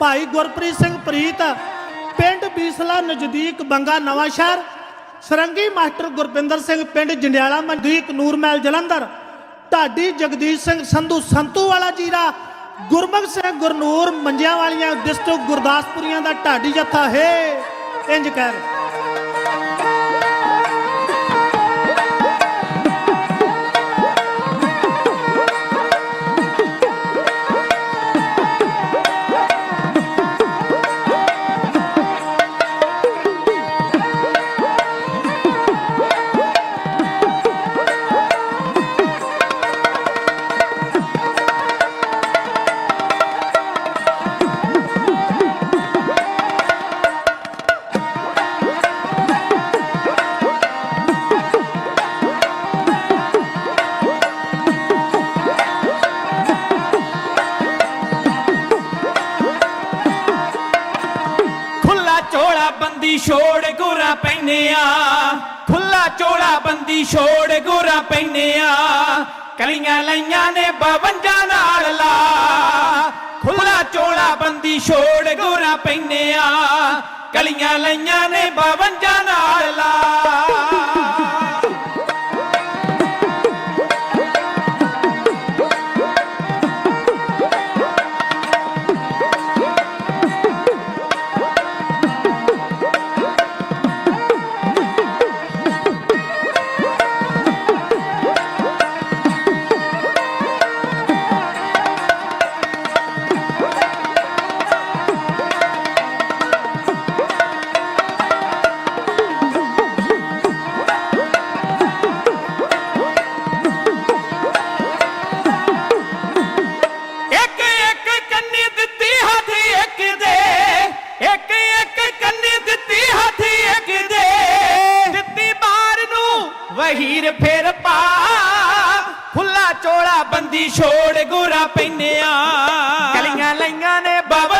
ਭਾਈ ਗੁਰਪ੍ਰੀਤ ਸਿੰਘ ਪ੍ਰੀਤ, ਪਿੰਡ ਬੀਸਲਾ ਨਜ਼ਦੀਕ ਬੰਗਾ ਨਵਾਂ ਸ਼ਹਿਰ, ਸਰੰਗੀ ਮਾਸਟਰ ਗੁਰਪਿੰਦਰ ਸਿੰਘ ਪਿੰਡ ਜੰਡਿਆਲਾ ਮੰਦੀਕ ਨੂਰਮਹਿਲ ਜਲੰਧਰ, ਢਾਡੀ ਜਗਦੀਸ਼ ਸਿੰਘ ਸੰਧੂ ਸੰਤੂ ਵਾਲਾ ਜੀਰਾ, ਗੁਰਮਖ ਸਿੰਘ ਗੁਰਨੂਰ ਮੰਜਿਆਂ ਵਾਲੀਆਂ ਡਿਸਟ੍ਰਿਕਟ ਗੁਰਦਾਸਪੁਰੀਆਂ ਦਾ ਢਾਡੀ ਜੱਥਾ, ਹੈ, ਇੰਜ ਕਹਿ ਬੰਦੀ ਛੋੜ ਗੋਰਾ ਪੈਨੇ ਆ ਖੁੱਲਾ ਚੋਲਾ ਬੰਦੀ ਛੋੜ ਗੋਰਾ ਪੈਨੇ ਆ ਕਲੀਆਂ ਲਈਆਂ ਨੇ 52 ਨਾਲ ਲਾ। ਖੁੱਲਾ ਚੋਲਾ ਬੰਦੀ ਛੋੜ ਗੋਰਾ ਪੈਨੇ ਆ ਕਲੀਆਂ ਲਈਆਂ ਨੇ 52 ਨਾਲ ਲਾ। ਵਹੀਰ ਫੇਰ ਪਾ ਖੁੱਲਾ ਚੋਲਾ ਬੰਦੀ ਛੋੜ ਗੋਰਾ ਪੈਨਿਆ। ਕਲੀਆਂ ਲਈਆਂ ਨੇ 52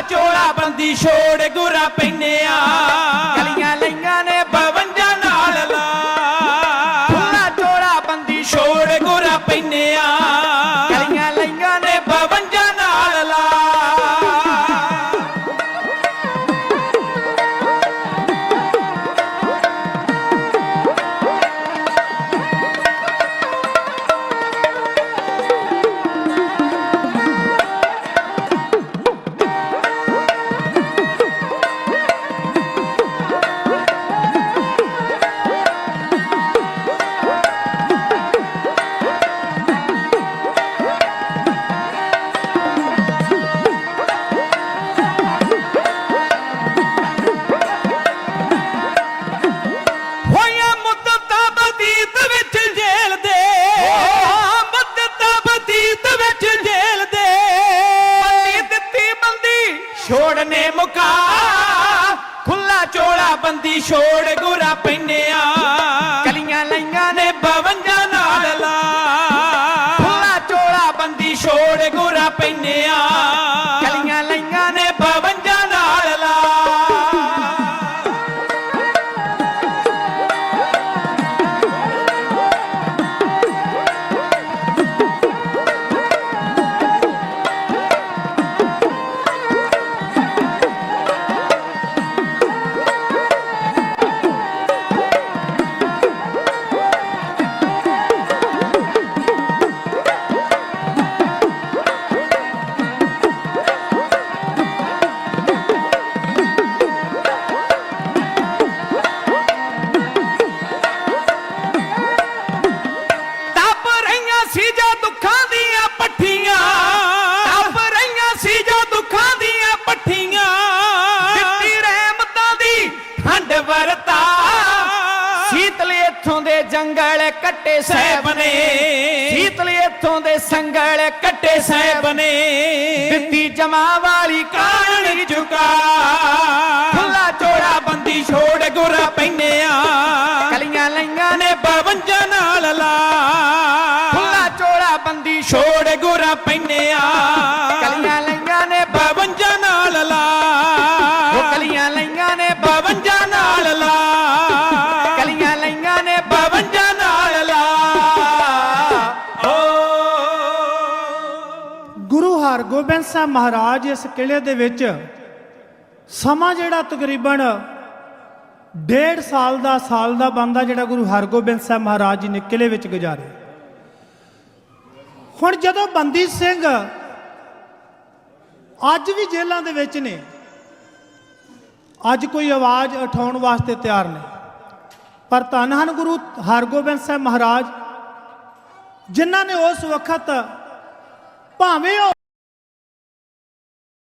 ਚੋਲਾ ਬੰਦੀ ਛੋੜ ਗੁਰਾ ਪੈਨਿਆ ਆ। ਛੋੜਨੇ ਮੁਕਾ। ਖੁੱਲਾ ਚੋਲਾ ਬੰਦੀ ਛੋੜ ਗੁਰਾ ਪੈਨਿਆ। ਕਲੀਆਂ ਲਈਆਂ ਨੇ 52 ਨਾਲ ਲਾ। ਖੁੱਲਾ ਚੋਲਾ ਬੰਦੀ ਛੋੜ ਗੁਰਾ ਪੈਨਿਆ। ਕੱਟੇ ਸਹਿਬ ਨੇ ਸੀਤਲ ਇੱਥੋਂ ਦੇ ਸੰਗਲ ਕੱਟੇ ਸਹਿਬ ਨੇ ਦਿੱਤੀ ਜਮਾ ਵਾਲੀ ਕਾਣ ਝੁਕਾ ਖੁੱਲਾ ਚੋੜਾ ਬੰਦੀ ਛੋੜ ਗੁਰਾ ਪੈਨੇ ਆ ਕਲੀਆਂ ਲਈਆਂ ਨੇ 52 ਨਾਲ ਲਾ। ਖੁੱਲਾ ਚੋੜਾ ਬੰਦੀ ਛੋੜ ਗੁਰਾ ਪੈਨੇ ਆ ਗੋਬਿੰਦ ਸਾਹਿਬ ਮਹਾਰਾਜ ਇਸ ਕਿਲੇ ਦੇ ਵਿੱਚ ਸਮਾਂ ਜਿਹੜਾ ਤਕਰੀਬਨ ਡੇਢ ਸਾਲ ਦਾ ਸਾਲ ਦਾ ਬੰਦਾ ਜਿਹੜਾ ਗੁਰੂ ਹਰਗੋਬਿੰਦ ਸਾਹਿਬ ਮਹਾਰਾਜ ਜੀ ਨੇ ਕਿਲੇ ਵਿੱਚ ਗੁਜ਼ਾਰਿਆ। ਹੁਣ ਜਦੋਂ ਬੰਦੀ ਸਿੰਘ ਅੱਜ ਵੀ ਜੇਲ੍ਹਾਂ ਦੇ ਵਿੱਚ ਨੇ, ਅੱਜ ਕੋਈ ਆਵਾਜ਼ ਉਠਾਉਣ ਵਾਸਤੇ ਤਿਆਰ ਨਹੀਂ। ਪਰ ਧੰਨ ਹਨ ਗੁਰੂ ਹਰਗੋਬਿੰਦ ਸਾਹਿਬ ਮਹਾਰਾਜ, ਜਿਨ੍ਹਾਂ ਨੇ ਉਸ ਵਕਤ ਭਾਵੇਂ ਉਹ